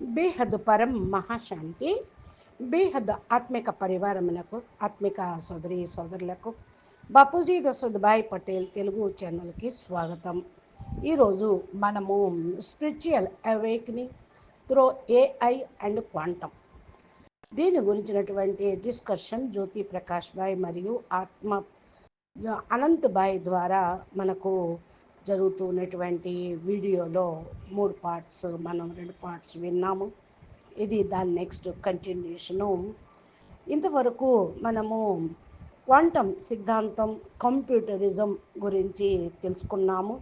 బేహద్ పరం మహాశాంతి బేహద్ ఆత్మిక పరివారములకు ఆత్మిక సోదరి సోదరులకు బాపూజీ దశరథ్భాయ్ పటేల్ తెలుగు ఛానల్కి స్వాగతం. ఈరోజు మనము spiritual awakening through AI and quantum దీని గురించినటువంటి డిస్కషన్ జ్యోతి ప్రకాష్ భాయ్ మరియు ఆత్మ అనంత్ భాయ్ ద్వారా మనకు జరుగుతున్నటువంటి వీడియోలో మూడు పార్ట్స్ మనం రెండు పార్ట్స్ విన్నాము. ఇది దాని నెక్స్ట్ కంటిన్యూషను. ఇంతవరకు మనము క్వాంటమ్ సిద్ధాంతం కంప్యూటరిజం గురించి తెలుసుకున్నాము.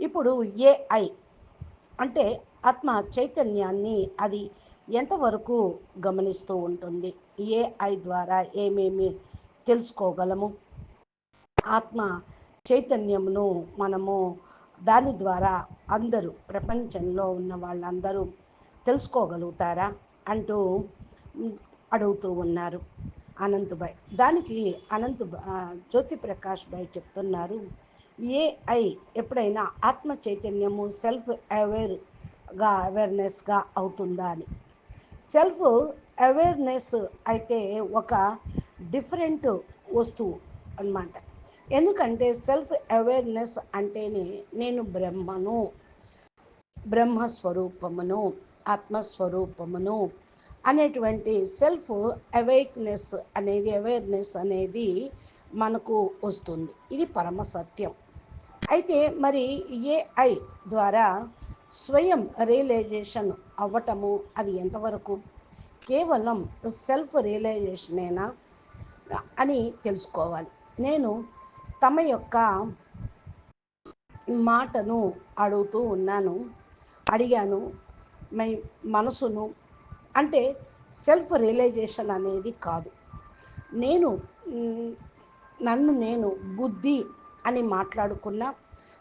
ఇప్పుడు ఏఐ అంటే ఆత్మ చైతన్యాన్ని అది ఎంతవరకు గమనిస్తూ ఉంటుంది? ఏఐ ద్వారా ఏమేమి తెలుసుకోగలము? ఆత్మ చైతన్యమును మనము దాని ద్వారా అందరూ ప్రపంచంలో ఉన్న వాళ్ళందరూ తెలుసుకోగలుగుతారా అంటూ అడుగుతూ ఉన్నారు అనంత్ దానికి అనంత్ జ్యోతి ప్రకాష్ భాయ్ చెప్తున్నారు ఏఐ ఎప్పుడైనా ఆత్మ చైతన్యము సెల్ఫ్ అవేర్గా అవేర్నెస్గా అవుతుందా అని. సెల్ఫ్ అవేర్నెస్ అయితే ఒక డిఫరెంట్ వస్తువు అనమాట ఎందుకంటే సెల్ఫ్ అవేర్నెస్ అంటేనే నేను బ్రహ్మను బ్రహ్మస్వరూపమును ఆత్మస్వరూపమును అనేటువంటి సెల్ఫ్ అవేక్నెస్ అనేది అవేర్నెస్ అనేది మనకు వస్తుంది. ఇది పరమ సత్యం. అయితే మరి ఏఐ ద్వారా స్వయం రియలైజేషన్ అవ్వటము అది ఎంతవరకు? కేవలం సెల్ఫ్ రియలైజేషనేనా అని తెలుసుకోవాలి. నేను తమ యొక్క మాటను అడుగుతూ ఉన్నాను. అడిగాను మై మనసును అంటే సెల్ఫ్ రియలైజేషన్ అనేది కాదు. నేను నన్ను నేను బుద్ధి అని మాట్లాడుకున్నా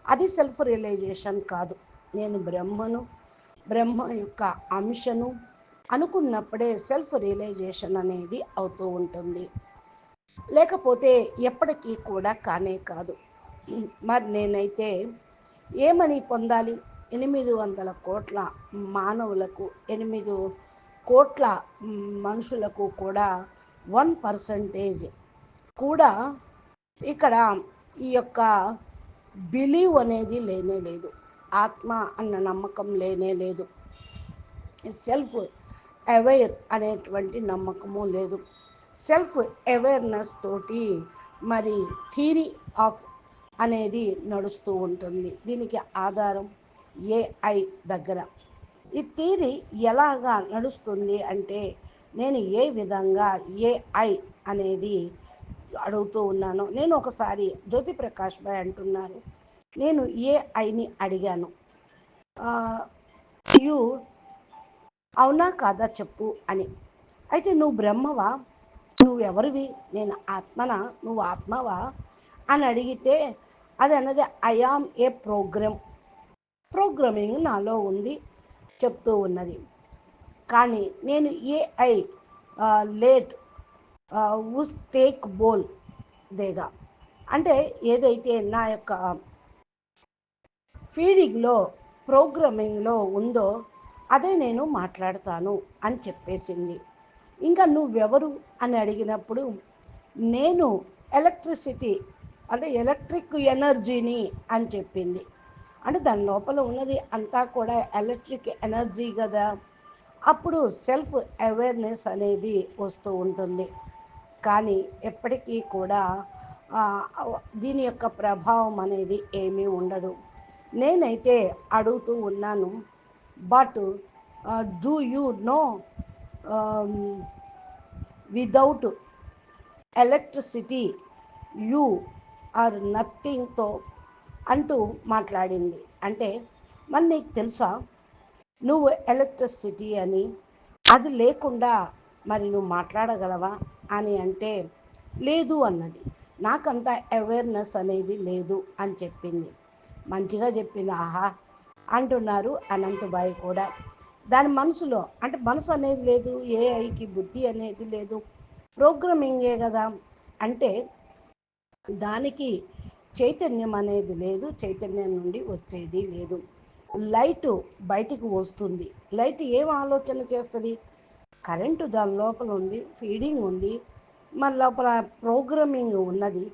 అది సెల్ఫ్ రియలైజేషన్ కాదు. నేను బ్రహ్మను బ్రహ్మ యొక్క అంశను అనుకున్నప్పుడే సెల్ఫ్ రియలైజేషన్ అనేది అవుతూ ఉంటుంది. లేకపోతే ఎప్పటికీ కూడా కానే కాదు. మరి నేనైతే ఏమని పొందాలి? ఎనిమిది వందల కోట్ల మానవులకు ఎనిమిది కోట్ల మనుషులకు కూడా వన్ పర్సంటేజ్ కూడా ఇక్కడ ఈ యొక్క బిలీవ్ అనేది లేనే లేదు. ఆత్మ అన్న నమ్మకం లేనే లేదు. సెల్ఫ్ అవేర్ అనేటువంటి నమ్మకము లేదు. సెల్ఫ్ అవేర్నెస్ తోటి మరి థీరీ ఆఫ్ అనేది నడుస్తూ ఉంటుంది. దీనికి ఆధారం ఏఐ దగ్గర. ఈ థీరీ ఎలాగా నడుస్తుంది అంటే నేను ఏ విధంగా ఏఐ అనేది అడుగుతూ ఉన్నాను నేను ఒకసారి జ్యోతి ప్రకాష్ భాయ్ అంటున్నారు. నేను ఏఐని అడిగాను. యు అవునా కాదా చెప్పు అని. అయితే నువ్వు బ్రహ్మవా? నువ్వెవరివి? నేను ఆత్మన? నువ్వు ఆత్మవా? అని అడిగితే అది అన్నది ఐఆమ్ ఏ ప్రోగ్రామ్ ప్రోగ్రామింగ్ నాలో ఉంది చెప్తూ ఉన్నది. కానీ నేను ఏఐ లేట్ ఉస్ టేక్ బోల్ దేగా. అంటే ఏదైతే నా యొక్క ఫీడింగ్లో ప్రోగ్రామింగ్లో ఉందో అదే నేను మాట్లాడతాను అని చెప్పేసింది. ఇంకా నువ్వెవరు అని అడిగినప్పుడు నేను ఎలక్ట్రిసిటీ అంటే ఎలక్ట్రిక్ ఎనర్జీని అని చెప్పింది. అంటే దాని లోపల ఉన్నది అంతా కూడా ఎలక్ట్రిక్ ఎనర్జీ కదా. అప్పుడు సెల్ఫ్ అవేర్నెస్ అనేది వస్తూ ఉంటుంది. కానీ ఎప్పటికీ కూడా దీని యొక్క ప్రభావం అనేది ఏమీ ఉండదు. నేనైతే అడుగుతూ ఉన్నాను but do you know without electricity you are నథింగ్తో అంటూ మాట్లాడింది. అంటే మరి నీకు తెలుసా? నువ్వు ఎలక్ట్రిసిటీ అని అది లేకుండా మరి నువ్వు మాట్లాడగలవా? అని అంటే లేదు అన్నది. నాకంత అవేర్నెస్ అనేది లేదు అని చెప్పింది. మంచిగా చెప్పింది. ఆహా! అంటున్నారు అనంతబాయి కూడా. దాని మనసులో అంటే మనసు అనేది లేదు ఏఐకి బుద్ధి అనేది లేదు ప్రోగ్రామింగే కదా అంటే దానికి చైతన్యం అనేది లేదు చైతన్యం నుండి వచ్చేది లేదు. లైట్ బయటికి వస్తుంది. లైట్ ఏం ఆలోచన చేస్తుంది? కరెంటు దాని లోపల ఉంది ఫీడింగ్ ఉంది మన లోపల ప్రోగ్రామింగ్ ఉన్నది.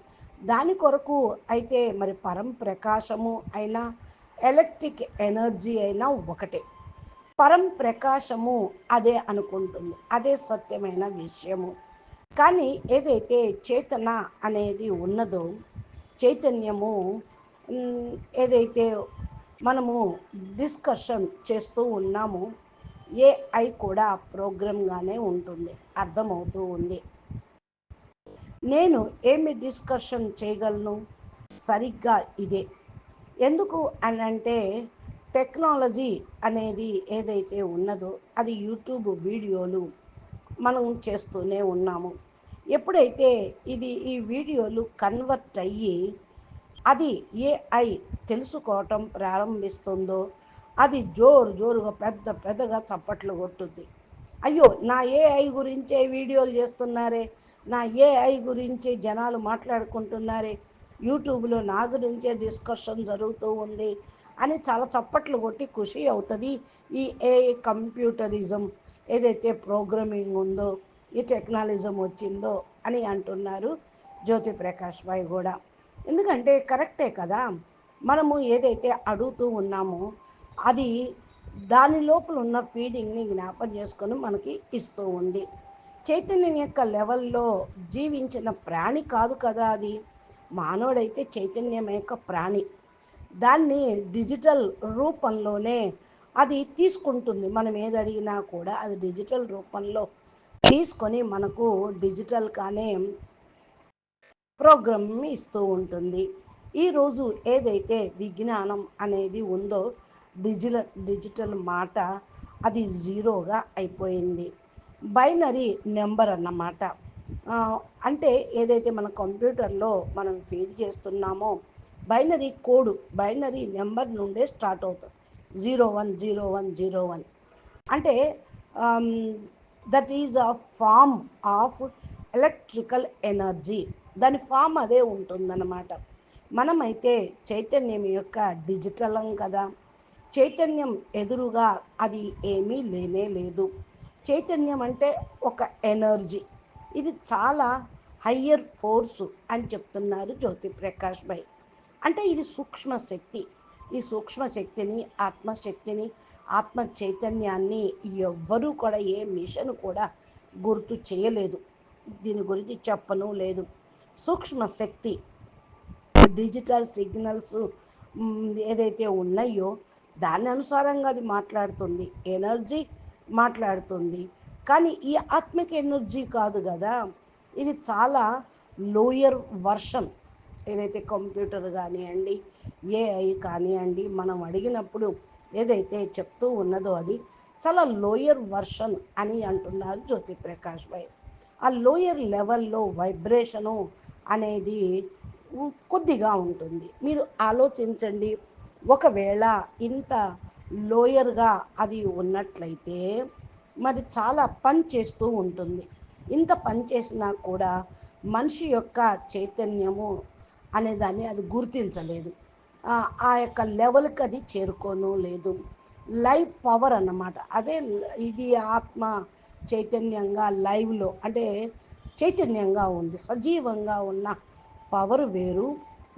దాని కొరకు అయితే మరి పరం ప్రకాశము అయినా ఎలక్ట్రిక్ ఎనర్జీ అయినా ఒకటే. పరం ప్రకాశము అదే అనుకుంటుంది. అదే సత్యమైన విషయము. కానీ ఏదైతే చేతన అనేది ఉన్నదో చైతన్యము ఏదైతే మనము డిస్కషన్ చేస్తూ ఉన్నామో ఏఐ కూడా ప్రోగ్రామ్గానే ఉంటుంది. అర్థమవుతూ ఉంది. నేను ఏమి డిస్కషన్ చేయగలను? సరిగ్గా ఇదే. ఎందుకు అని అంటే టెక్నాలజీ అనేది ఏదైతే ఉన్నదో అది యూట్యూబ్ వీడియోలు మనం చేస్తూనే ఉన్నాము. ఎప్పుడైతే ఇది ఈ వీడియోలు కన్వర్ట్ అయ్యి అది ఏఐ తెలుసుకోవటం ప్రారంభిస్తుందో అది జోరు జోరుగా పెద్ద పెద్దగా చప్పట్లు కొట్టుద్ది. అయ్యో నా ఏఐ గురించే వీడియోలు చేస్తున్నారే నా ఏఐ గురించి జనాలు మాట్లాడుకుంటున్నారే యూట్యూబ్లో నా గురించే డిస్కషన్ జరుగుతూ ఉంది అని చాలా చప్పట్లు కొట్టి ఖుషి అవుతుంది. ఈ ఏ కంప్యూటరిజం ఏదైతే ప్రోగ్రామింగ్ ఉందో ఈ టెక్నాలజం వచ్చిందో అని అంటున్నారు జ్యోతి ప్రకాష్ భాయ్ కూడా. ఎందుకంటే కరెక్టే కదా మనము ఏదైతే అడుగుతూ ఉన్నామో అది దాని లోపల ఉన్న ఫీడింగ్ని జ్ఞాపం చేసుకొని మనకి ఇస్తూ ఉంది. చైతన్యం యొక్క లెవెల్లో జీవించిన ప్రాణి కాదు కదా అది. మానవుడైతే చైతన్యం యొక్క ప్రాణి. దాన్ని డిజిటల్ రూపంలోనే అది తీసుకుంటుంది. మనం ఏది అడిగినా కూడా అది డిజిటల్ రూపంలో తీసుకొని మనకు డిజిటల్గానే ప్రోగ్రామ్ ఇస్తూ ఉంటుంది. ఈరోజు ఏదైతే విజ్ఞానం అనేది ఉందో డిజిటల్ డిజిటల్ మాట అది జీరోగా అయిపోయింది. బైనరీ నెంబర్ అన్నమాట. అంటే ఏదైతే మన కంప్యూటర్లో మనం ఫీడ్ చేస్తున్నామో బైనరీ కోడ్ బైనరీ నెంబర్ నుండే స్టార్ట్ అవుతుంది zero one zero one zero one. అంటే that is a form of electrical energy దాని ఫామ్ అదే ఉంటుందన్నమాట. మనమైతే చైతన్యం యొక్క డిజిటలం కదా. చైతన్యం ఎదురుగా అది ఏమీ లేనే లేదు. చైతన్యం అంటే ఒక ఎనర్జీ ఇది చాలా హయ్యర్ ఫోర్సు అని చెప్తున్నారు జ్యోతి ప్రకాష్ భాయ్ అంటే ఇది సూక్ష్మ శక్తి. ఈ సూక్ష్మ శక్తిని ఆత్మశక్తిని ఆత్మ చైతన్యాన్ని ఎవ్వరూ కూడా ఏ మిషన్ కూడా గుర్తు చేయలేదు. దీని గురించి చెప్పను లేదు. సూక్ష్మ శక్తి డిజిటల్ సిగ్నల్స్ ఏదైతే ఉన్నాయో దాని అనుసారంగా అది మాట్లాడుతుంది. ఎనర్జీ మాట్లాడుతుంది. కానీ ఈ ఆత్మిక ఎనర్జీ కాదు కదా. ఇది చాలా లోయర్ వర్షన్. ఏదైతే కంప్యూటర్ కానివ్వండి ఏఐ కానివ్వండి మనం అడిగినప్పుడు ఏదైతే చెప్తూ ఉన్నదో అది చాలా లోయర్ వర్షన్ అని అంటున్నారు జ్యోతి ప్రకాష్ భాయ్. ఆ లోయర్ లెవెల్లో వైబ్రేషను అనేది కొద్దిగా ఉంటుంది. మీరు ఆలోచించండి ఒకవేళ ఇంత లోయర్గా అది ఉన్నట్లయితే మరి చాలా పని చేస్తూ ఉంటుంది. ఇంత పని చేసినా కూడా మనిషి యొక్క చైతన్యము అనేదాన్ని అది గుర్తించలేదు. ఆ యొక్క లెవెల్కి అది చేరుకోను లేదు. లైవ్ పవర్ అన్నమాట. అదే ఇది ఆత్మ చైతన్యంగా లైవ్లో అంటే చైతన్యంగా ఉంది సజీవంగా ఉన్న పవర్ వేరు.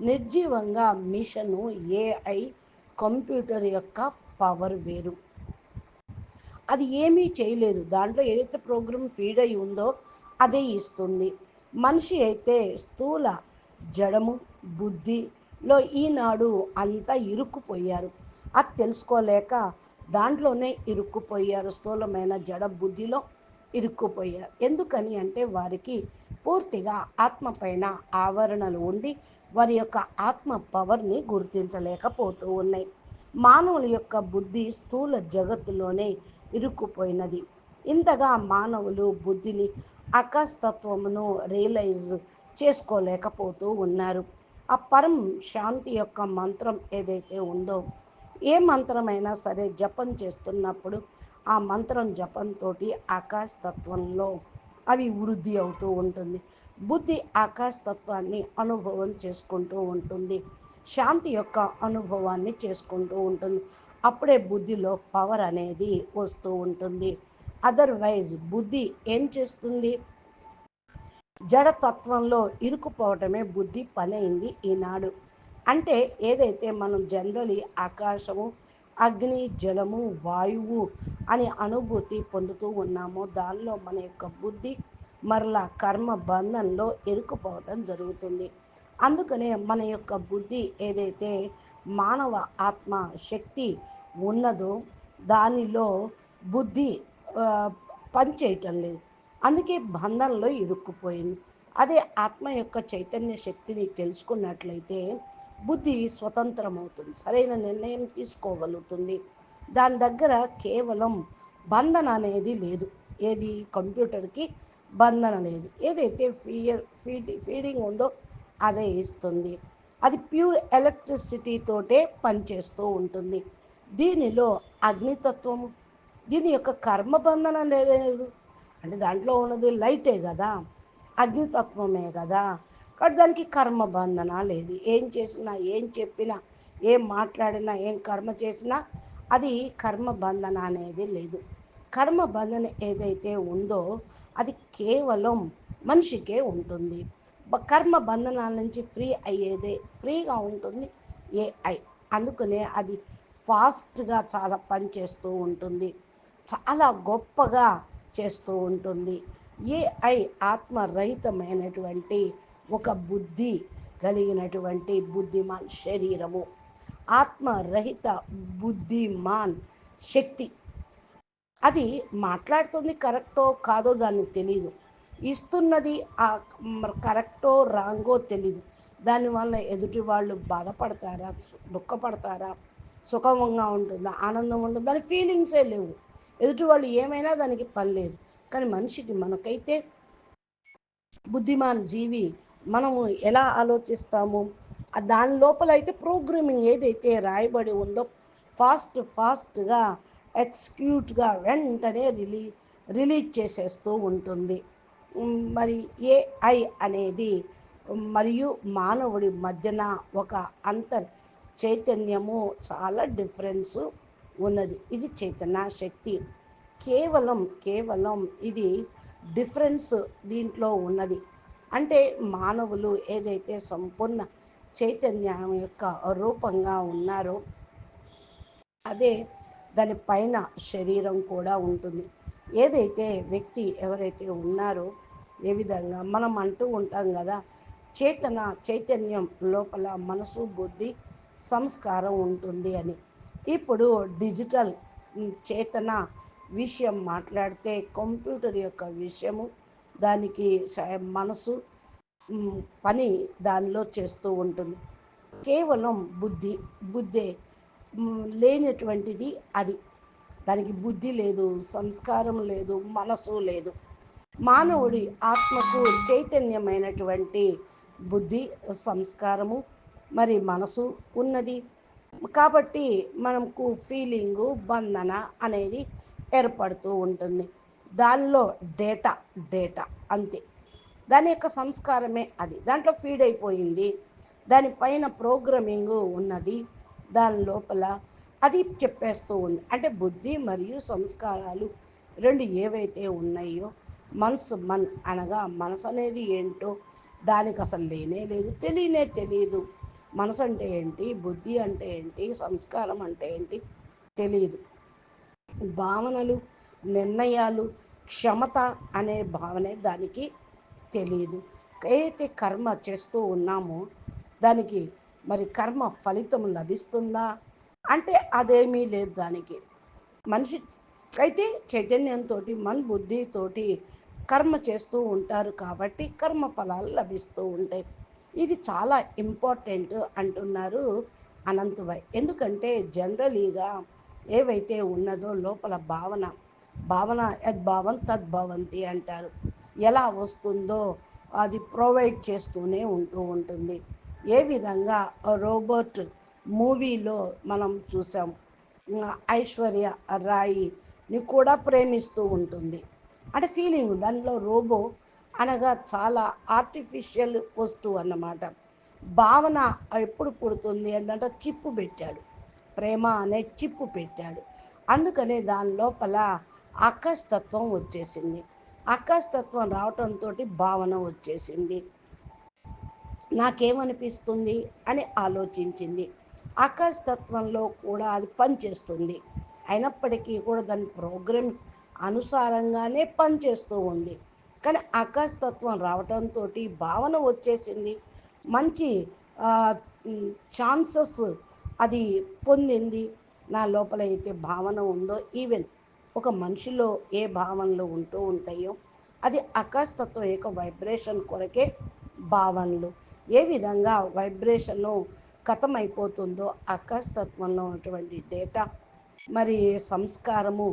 నిర్జీవంగా మిషను ఏఐ కంప్యూటర్ యొక్క పవర్ వేరు. అది ఏమీ చేయలేదు. దాంట్లో ఏదైతే ప్రోగ్రామ్ ఫీడ్ అయి ఉందో అదే ఇస్తుంది. మనిషి అయితే స్థూల జడము బుద్ధిలో ఈనాడు అంతా ఇరుక్కుపోయారు. అది తెలుసుకోలేక దాంట్లోనే ఇరుక్కుపోయారు. స్థూలమైన జడ బుద్ధిలో ఇరుక్కుపోయారు. ఎందుకని అంటే వారికి పూర్తిగా ఆత్మ పైన ఆవరణలు ఉండి వారి యొక్క ఆత్మ పవర్ని గుర్తించలేకపోతూ ఉన్నాయి. మానవుల యొక్క బుద్ధి స్థూల జగత్తులోనే ఇరుక్కుపోయినది. ఇంతగా మానవులు బుద్ధిని అకస్తత్వమును రియలైజ్ చేసుకోలేకపోతూ ఉన్నారు. ఆ పరం శాంతి యొక్క మంత్రం ఏదైతే ఉందో ఏ మంత్రమైనా సరే జపం చేస్తున్నప్పుడు ఆ మంత్రం జపంతో ఆకాశ తత్వంలో అవి వృద్ధి అవుతూ ఉంటుంది. బుద్ధి ఆకాశతత్వాన్ని అనుభవం చేసుకుంటూ ఉంటుంది. శాంతి యొక్క అనుభవాన్ని చేసుకుంటూ ఉంటుంది. అప్పుడే బుద్ధిలో పవర్ అనేది వస్తూ ఉంటుంది. అదర్వైజ్ బుద్ధి ఏం చేస్తుంది? జడతత్వంలో ఇరుకుపోవటమే బుద్ధి పని అయింది ఈనాడు. అంటే ఏదైతే మనం జనరలీ ఆకాశము అగ్ని జలము వాయువు అనే అనుభూతి పొందుతూ ఉన్నామో దానిలో మన యొక్క బుద్ధి మరలా కర్మ బంధంలో ఇరుకుపోవడం జరుగుతుంది. అందుకనే మన యొక్క బుద్ధి ఏదైతే మానవ ఆత్మ శక్తి ఉన్నదో దానిలో బుద్ధి పనిచేయటం లేదు. అందుకే బంధంలో ఇరుక్కుపోయింది. అదే ఆత్మ యొక్క చైతన్య శక్తిని తెలుసుకున్నట్లయితే బుద్ధి స్వతంత్రం అవుతుంది సరైన నిర్ణయం తీసుకోగలుగుతుంది. దాని దగ్గర కేవలం బంధన అనేది లేదు. ఏది? కంప్యూటర్కి బంధన లేదు. ఏదైతే ఫీయర్ ఫీడ్ ఫీడింగ్ ఉందో అదే ఇస్తుంది. అది ప్యూర్ ఎలక్ట్రిసిటీతోటే పనిచేస్తూ ఉంటుంది. దీనిలో అగ్నితత్వం దీని యొక్క కర్మబంధన లేదు. అంటే దాంట్లో ఉన్నది లైటే కదా అగ్నితత్వమే కదా. కాబట్టి దానికి కర్మబంధన లేదు. ఏం చేసినా ఏం చెప్పినా ఏం మాట్లాడినా ఏం కర్మ చేసినా అది కర్మబంధన అనేది లేదు. కర్మబంధన ఏదైతే ఉందో అది కేవలం మనిషికే ఉంటుంది. కర్మ బంధనాల నుంచి ఫ్రీ అయ్యేదే ఫ్రీగా ఉంటుంది ఏఐ. అందుకనే అది ఫాస్ట్గా చాలా పనిచేస్తూ ఉంటుంది. చాలా గొప్పగా చేస్తూ ఉంటుంది. ఏఐ ఆత్మరహితమైనటువంటి ఒక బుద్ధి కలిగినటువంటి బుద్ధిమాన్ శరీరము. ఆత్మరహిత బుద్ధిమాన్ శక్తి. అది మాట్లాడుతుంది కరెక్టో కాదో దానికి తెలియదు ఇస్తున్నది కరెక్టో రాంగో తెలీదు. దానివల్ల ఎదుటి వాళ్ళు బాధపడతారా దుఃఖపడతారా సుఖంగా ఉంటుందా ఆనందం ఉంటుందా దాని ఫీలింగ్సే లేవు. ఎదుటి వాళ్ళు ఏమైనా దానికి పని లేదు కానీ మనిషికి మనకైతే బుద్ధిమాన్ జీవి మనము ఎలా ఆలోచిస్తాము? దాని లోపల అయితే ప్రోగ్రామింగ్ ఏదైతే రాయబడి ఉందో ఫాస్ట్ ఫాస్ట్గా ఎక్స్క్యూట్గా వెంటనే రిలీ రిలీజ్ చేసేస్తూ ఉంటుంది. మరి ఏఐ అనేది మరియు మానవుడి మధ్యన ఒక అంతర్ చైతన్యము చాలా డిఫరెన్సు. ఉన్నది. ఇది చేతన శక్తి. కేవలం కేవలం ఇది డిఫరెన్స్ దీంట్లో ఉన్నది. అంటే మానవులు ఏదైతే సంపూర్ణ చైతన్యం యొక్క రూపంగా ఉన్నారో అదే దానిపైన శరీరం కూడా ఉంటుంది. ఏదైతే వ్యక్తి ఎవరైతే ఉన్నారో ఏ విధంగా మనం అంటూ ఉంటాం కదా చేతన చైతన్యం లోపల మనసు బుద్ధి సంస్కారం ఉంటుంది అని. ఇప్పుడు డిజిటల్ చేతన విషయం మాట్లాడితే కంప్యూటర్ యొక్క విషయము దానికి మనసు పని దానిలో చేస్తూ ఉంటుంది. కేవలం బుద్ధి బుద్ధే లేనటువంటిది అది. దానికి బుద్ధి లేదు సంస్కారం లేదు మనసు లేదు. మానవుడి ఆత్మకు చైతన్యమైనటువంటి బుద్ధి సంస్కారము మరి మనసు ఉన్నది. కాబట్టి మనకు ఫీలింగు బంధన అనేది ఏర్పడుతూ ఉంటుంది. దానిలో డేటా డేటా అంతే. దాని యొక్క సంస్కారమే అది. దాంట్లో ఫీడ్ అయిపోయింది. దానిపైన ప్రోగ్రామింగ్ ఉన్నది. దాని లోపల అది చెప్పేస్తూ ఉంది. అంటే బుద్ధి మరియు సంస్కారాలు రెండు ఏవైతే ఉన్నాయో మనసు మన్ అనగా మనసు అనేది ఏంటో దానికి అసలు లేనే లేదు. తెలియనే తెలియదు. మనసు అంటే ఏంటి? బుద్ధి అంటే ఏంటి? సంస్కారం అంటే ఏంటి? తెలియదు భావనలు నిర్ణయాలు క్షమత అనే భావనే దానికి తెలియదు ఏదైతే కర్మ చేస్తూ ఉన్నామో దానికి మరి కర్మ ఫలితం లభిస్తుందా? అంటే అదేమీ లేదు దానికి. మనిషి అయితే చైతన్యంతో మన బుద్ధితోటి కర్మ చేస్తూ ఉంటారు కాబట్టి కర్మ ఫలాలు లభిస్తూ ఉంటాయి. ఇది చాలా ఇంపార్టెంట్ అంటున్నారు అనంతభాయ్ ఎందుకంటే జనరలీగా ఏవైతే ఉన్నదో లోపల భావన భావన యద్భావం తద్భవంతి అంటారు. ఎలా వస్తుందో అది ప్రొవైడ్ చేస్తూనే ఉంటూ ఉంటుంది. ఏ విధంగా రోబోట్ మూవీలో మనం చూసాం ఐశ్వర్య రాయిని కూడా ప్రేమిస్తూ ఉంటుంది. అంటే ఫీలింగ్ దానిలో రోబో అనగా చాలా ఆర్టిఫిషియల్ వస్తువు అన్నమాట. భావన ఎప్పుడు పుడుతుంది ఏంటంటే చిప్పు పెట్టాడు. ప్రేమ అనే చిప్పు పెట్టాడు. అందుకనే దాని లోపల ఆకాశతత్వం వచ్చేసింది. ఆకాశతత్వం రావటంతో భావన వచ్చేసింది. నాకేమనిపిస్తుంది అని ఆలోచించింది. ఆకాశతత్వంలో కూడా అది పనిచేస్తుంది. అయినప్పటికీ కూడా దాని ప్రోగ్రామ్ అనుసారంగానే పనిచేస్తూ ఉంది. కానీ ఆకాశతత్వం రావటంతో భావన వచ్చేసింది. మంచి ఛాన్సెస్ అది పొందింది. నా లోపల అయితే భావన ఉందో ఈవెన్ ఒక మనిషిలో ఏ భావనలు ఉంటూ ఉంటాయో అది ఆకాశతత్వం యొక్క వైబ్రేషన్ కొరకే భావనలు. ఏ విధంగా వైబ్రేషను కథమైపోతుందో ఆకాశతత్వంలో ఉన్నటువంటి డేటా మరి సంస్కారము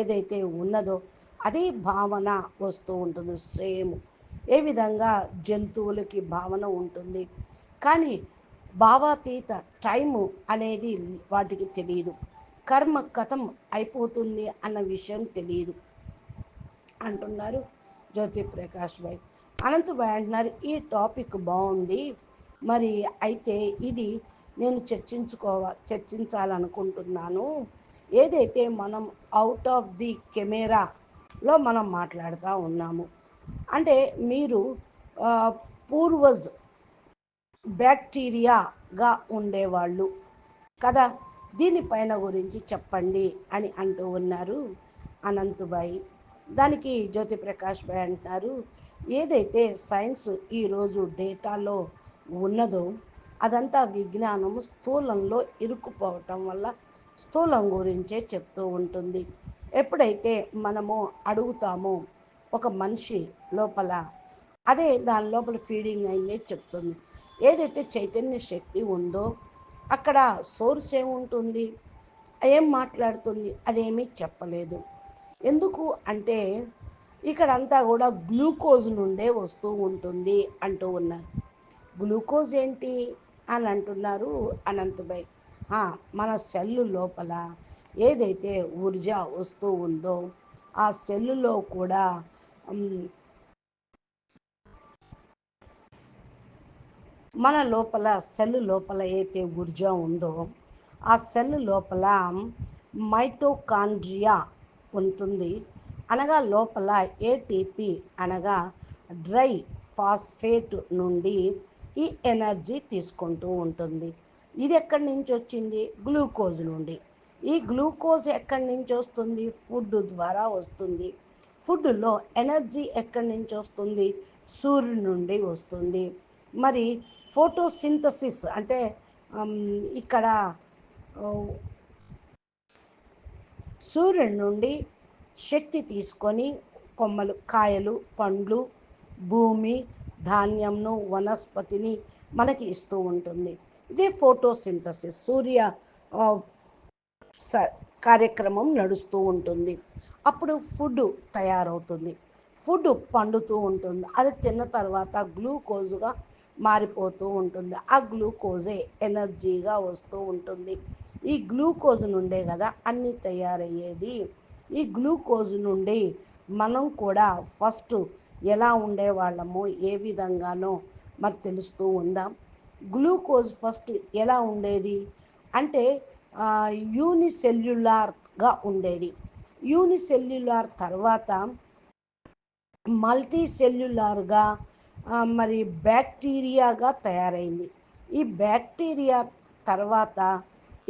ఏదైతే ఉన్నదో అదే భావన వస్తూ ఉంటుంది సేమ్. ఏ విధంగా జంతువులకి భావన ఉంటుంది. కానీ భావాతీత టైము అనేది వాటికి తెలియదు కర్మ కథం అయిపోతుంది అన్న విషయం తెలియదు అంటున్నారు జ్యోతి ప్రకాష్ భాయ్ అనంతభాయ్ అంటున్నారు ఈ టాపిక్ బాగుంది. మరి అయితే ఇది నేను చర్చించుకోవా చర్చించాలనుకుంటున్నాను. ఏదైతే మనం అవుట్ ఆఫ్ ది కెమెరా లో మనం మాట్లాడుతూ ఉన్నాము. అంటే మీరు పూర్వజ్ బ్యాక్టీరియాగా ఉండేవాళ్ళు కదా? దీనిపైన గురించి చెప్పండి అని అంటూ ఉన్నారు అనంతుబాయి. దానికి జ్యోతి ప్రకాష్ భాయ్ అంటున్నారు ఏదైతే సైన్స్ ఈరోజు డేటాలో ఉన్నదో అదంతా విజ్ఞానం స్థూలంలో ఇరుక్కుపోవటం వల్ల స్థూలం గురించే చెప్తూ ఉంటుంది. ఎప్పుడైతే మనము అడుగుతామో ఒక మనిషి లోపల అదే దాని లోపల ఫీడింగ్ అయిందే చెప్తుంది. ఏదైతే చైతన్య శక్తి ఉందో అక్కడ సోర్స్ ఏముంటుంది? ఏం మాట్లాడుతుంది? అదేమీ చెప్పలేదు. ఎందుకు అంటే ఇక్కడంతా కూడా గ్లూకోజ్ నుండే వస్తూ ఉంటుంది అంటూ ఉన్నారు. గ్లూకోజ్ ఏంటి? అని అంటున్నారు అనంతభాయ్ మన సెల్లు లోపల ఏదైతే ఊర్జ వస్తూ ఉందో ఆ సెల్లులో కూడా మన లోపల సెల్ లోపల అయితే ఊర్జ ఉందో ఆ సెల్ లోపల మైటోకాండ్రియా ఉంటుంది. అనగా లోపల ఏటీపీ అనగా డ్రై ఫాస్ఫేట్ నుండి ఈ ఎనర్జీ తీసుకుంటూ ఉంటుంది. ఇది ఎక్కడి నుంచి వచ్చింది? గ్లూకోజ్ నుండి. ఈ గ్లూకోజ్ ఎక్కడి నుంచి వస్తుంది? ఫుడ్ ద్వారా వస్తుంది. ఫుడ్లో ఎనర్జీ ఎక్కడి నుంచి వస్తుంది? సూర్యుడి నుండి వస్తుంది. మరి ఫోటోసింథసిస్ అంటే ఇక్కడ సూర్యుడి నుండి శక్తి తీసుకొని కొమ్మలు కాయలు పండ్లు భూమి ధాన్యంను వనస్పతిని మనకి ఇస్తూ ఉంటుంది. ఇదే ఫోటోసింథసిస్. సూర్య స కార్యక్రమం నడుస్తూ ఉంటుంది. అప్పుడు ఫుడ్ తయారవుతుంది. ఫుడ్ పండుతూ ఉంటుంది. అది తిన్న తర్వాత గ్లూకోజ్గా మారిపోతూ ఉంటుంది. ఆ గ్లూకోజే ఎనర్జీగా వస్తూ ఉంటుంది. ఈ గ్లూకోజ్ నుండే కదా అన్నీ తయారయ్యేది. ఈ గ్లూకోజ్ నుండి మనం కూడా ఫస్ట్ ఎలా ఉండేవాళ్ళము ఏ విధంగానో మరి తెలుస్తూ ఉందాం. గ్లూకోజ్ ఫస్ట్ ఎలా ఉండేది? అంటే యూనిసెల్యులార్గా ఉండేది. యూనిసెల్యులార్ తర్వాత మల్టీ సెల్యులార్గా మరి బ్యాక్టీరియాగా తయారైంది. ఈ బ్యాక్టీరియా తర్వాత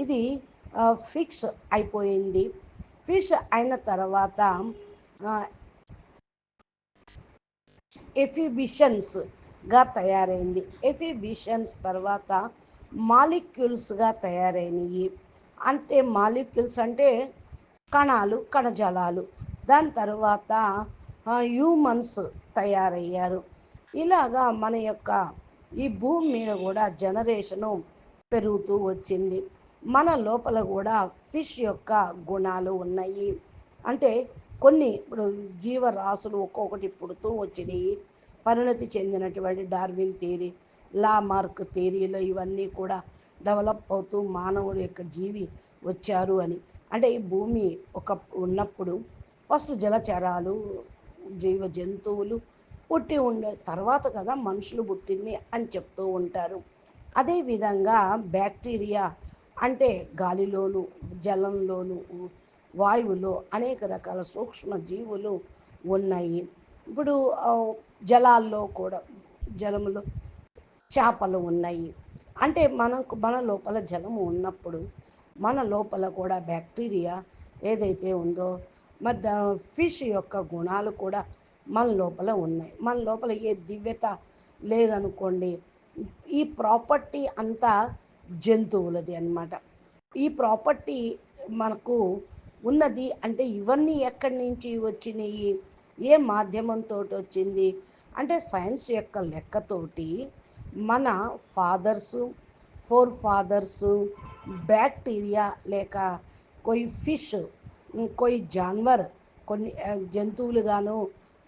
ఇది ఫిక్స్ అయిపోయింది. ఫిష్ అయిన తర్వాత ఎఫిబిషన్స్గా తయారైంది. ఎఫిబిషన్స్ తర్వాత మాలిక్యూల్స్గా తయారైనవి అంటే మాలిక్యూల్స్ అంటే కణాలు కణజాలాలు. దాని తర్వాత హ్యూమన్స్ తయారయ్యారు. ఇలాగా మన యొక్క ఈ భూమి మీద కూడా జనరేషను పెరుగుతూ వచ్చింది. మన లోపల కూడా ఫిష్ యొక్క గుణాలు ఉన్నాయి. అంటే కొన్ని ఇప్పుడు జీవరాశులు ఒక్కొక్కటి పుడుతూ వచ్చినాయి. పరిణతి చెందినటువంటి డార్విన్ థియరీ లా మార్క్ థియరీలో ఇవన్నీ కూడా డెవలప్ అవుతూ మానవుడు యొక్క జీవి వచ్చారు అని. అంటే ఈ భూమి ఒక ఉన్నప్పుడు ఫస్ట్ జలచరాలు జీవ జంతువులు పుట్టి ఉండే తర్వాత కదా మనుషులు పుట్టింది అని చెప్తూ ఉంటారు. అదేవిధంగా బ్యాక్టీరియా అంటే గాలిలోను జలంలోను వాయువులో అనేక రకాల సూక్ష్మ జీవులు ఉన్నాయి. ఇప్పుడు జలాల్లో కూడా జలములో చేపలు ఉన్నాయి. అంటే మనకు మన లోపల జలము ఉన్నప్పుడు మన లోపల కూడా బ్యాక్టీరియా ఏదైతే ఉందో మరి ఫిష్ యొక్క గుణాలు కూడా మన లోపల ఉన్నాయి. మన లోపల ఏ దివ్యత లేదనుకోండి ఈ ప్రాపర్టీ అంతా జంతువులది అనమాట ఈ ప్రాపర్టీ మనకు ఉన్నది అంటే ఇవన్నీ ఎక్కడి నుంచి వచ్చినాయి? ఏ మాధ్యమంతో వచ్చింది? అంటే సైన్స్ యొక్క లెక్కతోటి మన ఫాదర్సు ఫోర్ ఫాదర్సు బ్యాక్టీరియా లేక కొయి ఫిష్ కొయి జాన్వర్ కొన్ని జంతువులుగాను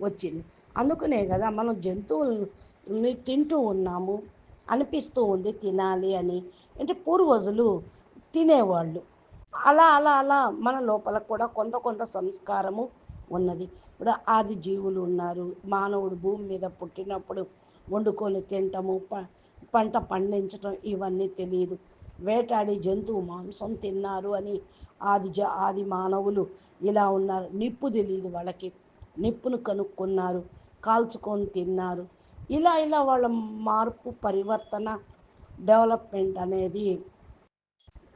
వచ్చింది. అందుకనే కదా మనం జంతువుల్ని తింటూ ఉన్నాము అనిపిస్తూ ఉంది తినాలి అని. అంటే పూర్వజులు తినేవాళ్ళు. అలా అలా అలా మన లోపల కూడా కొంత కొంత సంస్కారము ఉన్నది. ఇప్పుడు ఆది జీవులు ఉన్నారు మానవుడు భూమి మీద పుట్టినప్పుడు వండుకొని తినటము ప పంట పండించటం ఇవన్నీ తెలియదు. వేటాడి జంతువు మాంసం తిన్నారు అని ఆది జ ఆది మానవులు ఇలా ఉన్నారు. నిప్పు తెలియదు వాళ్ళకి. నిప్పును కనుక్కున్నారు కాల్చుకొని తిన్నారు. ఇలా ఇలా వాళ్ళ మార్పు పరివర్తన డెవలప్మెంట్ అనేది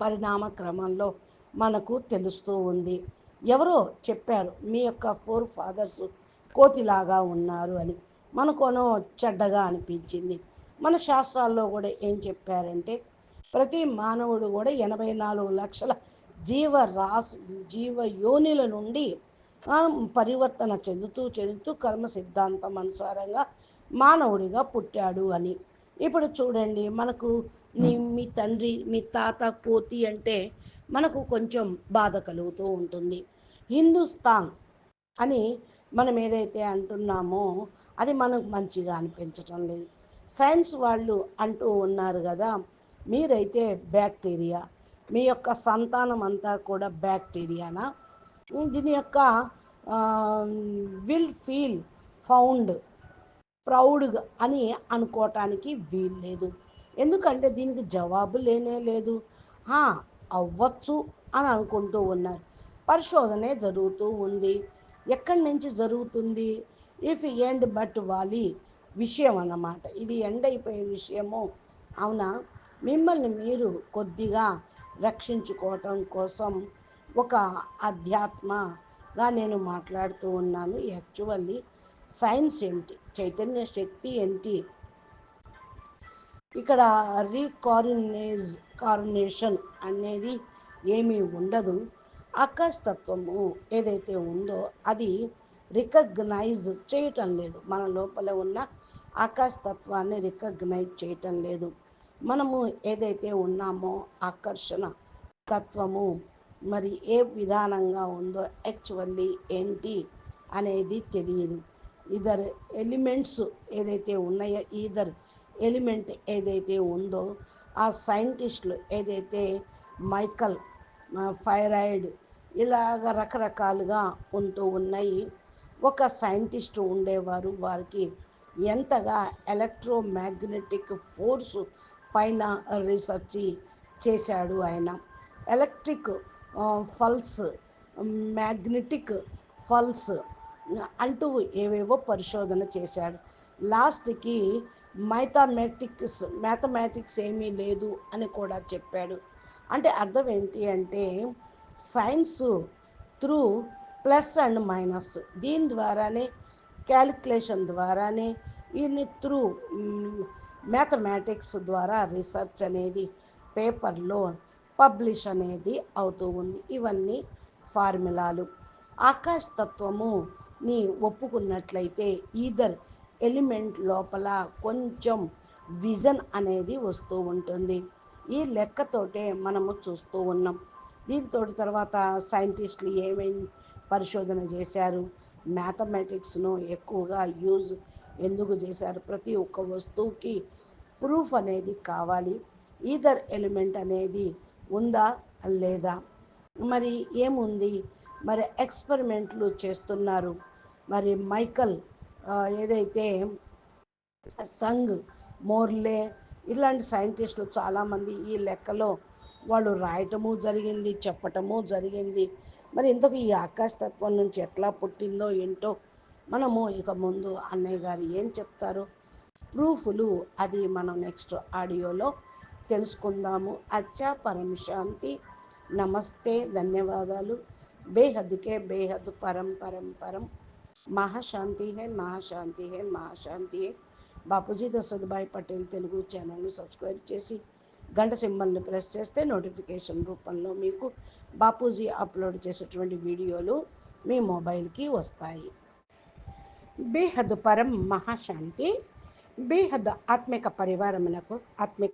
పరిణామ క్రమంలో మనకు తెలుస్తూ ఉంది. ఎవరో చెప్పారు మీ యొక్క ఫోర్ ఫాదర్స్ కోతిలాగా ఉన్నారు అని. మనకోనో చెడ్డగా అనిపించింది. మన శాస్త్రాల్లో కూడా ఏం చెప్పారంటే ప్రతి మానవుడు కూడా ఎనభై నాలుగు లక్షల జీవ రాశి జీవ యోనిల నుండి పరివర్తన చెందుతూ చెందుతూ కర్మ సిద్ధాంతం అనుసారంగా మానవుడిగా పుట్టాడు అని. ఇప్పుడు చూడండి మనకు నీ మీ తండ్రి మీ తాత కోతి అంటే మనకు కొంచెం బాధ కలుగుతూ ఉంటుంది. హిందుస్థాన్ అని మనం ఏదైతే అంటున్నామో అది మనకు మంచిగా అనిపించటం లేదు. సైన్స్ వాళ్ళు అంటూ ఉన్నారు కదా మీరైతే బ్యాక్టీరియా మీ యొక్క సంతానం అంతా కూడా బ్యాక్టీరియానా? దీని యొక్క విల్ ఫీల్ ఫౌండ్ ప్రౌడ్గా అని అనుకోవటానికి వీలు లేదు. ఎందుకంటే దీనికి జవాబు లేనే లేదు. అవ్వచ్చు అని అనుకుంటూ ఉన్నారు. పరిశోధనే జరుగుతూ ఉంది. ఎక్కడి నుంచి జరుగుతుంది? ఇఫ్ ఎండ్ బట్ వాలి విషయం అన్నమాట. ఇది ఎండ్ అయిపోయే విషయము. అవునా? మిమ్మల్ని మీరు కొద్దిగా రక్షించుకోవటం కోసం ఒక అధ్యాత్మగా నేను మాట్లాడుతూ ఉన్నాను. యాక్చువల్లీ సైన్స్ ఏంటి? చైతన్య శక్తి ఏంటి? ఇక్కడ రీకారినేజ్ కార్నేషన్ అనేది ఏమీ ఉండదు. ఆకాశతత్వము ఏదైతే ఉందో అది రికగ్నైజ్ చేయటం లేదు. మన లోపల ఉన్న ఆకాశతత్వాన్ని రికగ్నైజ్ చేయటం లేదు. మనము ఏదైతే ఉన్నామో ఆకర్షణ తత్వము మరి ఏ విధానంగా ఉందో యాక్చువల్లీ ఏంటి అనేది తెలియదు. ఇదర్ ఎలిమెంట్స్ ఏదైతే ఉన్నాయో ఈదర్ ఎలిమెంట్ ఏదైతే ఉందో ఆ సైంటిస్టులు ఏదైతే మైకల్ ఫైరాయిడ్ ఇలాగ రకరకాలుగా ఉంటూ ఉన్నాయి. ఒక సైంటిస్ట్ ఉండేవారు. వారికి ఎంతగా ఎలక్ట్రోమాగ్నెటిక్ ఫోర్సు పైన రీసెర్చ్ చేశాడు ఆయన. ఎలక్ట్రిక్ ఫల్స్ మ్యాగ్నెటిక్ ఫల్స్ అంటూ ఏవేవో పరిశోధన చేశాడు. లాస్ట్కి మైథమెటిక్స్ మ్యాథమెటిక్స్ ఏమీ లేదు అని కూడా చెప్పాడు. అంటే అర్థం ఏంటి అంటే science through plus and minus. దీని ద్వారానే క్యాలిక్యులేషన్ ద్వారానే ఇది త్రూ మ్యాథమెటిక్స్ ద్వారా రీసెర్చ్ అనేది పేపర్లో పబ్లిష్ అనేది అవుతూ ఉంది. ఇవన్నీ ఫార్ములాలు. ఆకాశతత్వము ని ఒప్పుకున్నట్లయితే ఈదర్ ఎలిమెంట్ లోపల కొంచెం విజన్ అనేది వస్తూ ఉంటుంది. ఈ లెక్కతోటే మనము చూస్తూ ఉన్నాం. దీంతో తర్వాత సైంటిస్టులు ఏమేమి పరిశోధన చేశారు? మ్యాథమెటిక్స్ను ఎక్కువగా యూజ్ ఎందుకు చేశారు? ప్రతి ఒక్క వస్తువుకి ప్రూఫ్ అనేది కావాలి. ఈదర్ ఎలిమెంట్ అనేది ఉందా? లేదా? మరి ఏముంది? మరి ఎక్స్పెరిమెంట్లు చేస్తున్నారు. మరి మైకల్ ఏదైతే సంగ్ మోర్లే ఇలాంటి సైంటిస్టులు చాలామంది ఈ లెక్కలో వాళ్ళు రాయటము జరిగింది చెప్పటము జరిగింది. మరి ఇంతకు ఈ ఆకాశతత్వం నుంచి ఎట్లా పుట్టిందో ఏంటో మనము ఇక ముందు అన్నయ్య గారు ఏం చెప్తారు? ప్రూఫ్లు అది మనం నెక్స్ట్ ఆడియోలో తెలుసుకుందాము. అచ్చా పరం శాంతి నమస్తే ధన్యవాదాలు. బేహద్కే బేహద్ పరం పరం పరం. మహాశాంతి హే మహాశాంతి హే మహాశాంతి హే. బాపూజీ దశరథభాయ్ పటేల్ తెలుగు ఛానల్ని సబ్స్క్రైబ్ చేసి గంట సింబల్ని ప్రెస్ చేస్తే నోటిఫికేషన్ రూపంలో మీకు బాపూజీ అప్లోడ్ చేసేటువంటి వీడియోలు మీ మొబైల్కి వస్తాయి. బేహద్ పరం మహాశాంతి బేహద్ ఆత్మిక పరివారమునకు ఆత్మిక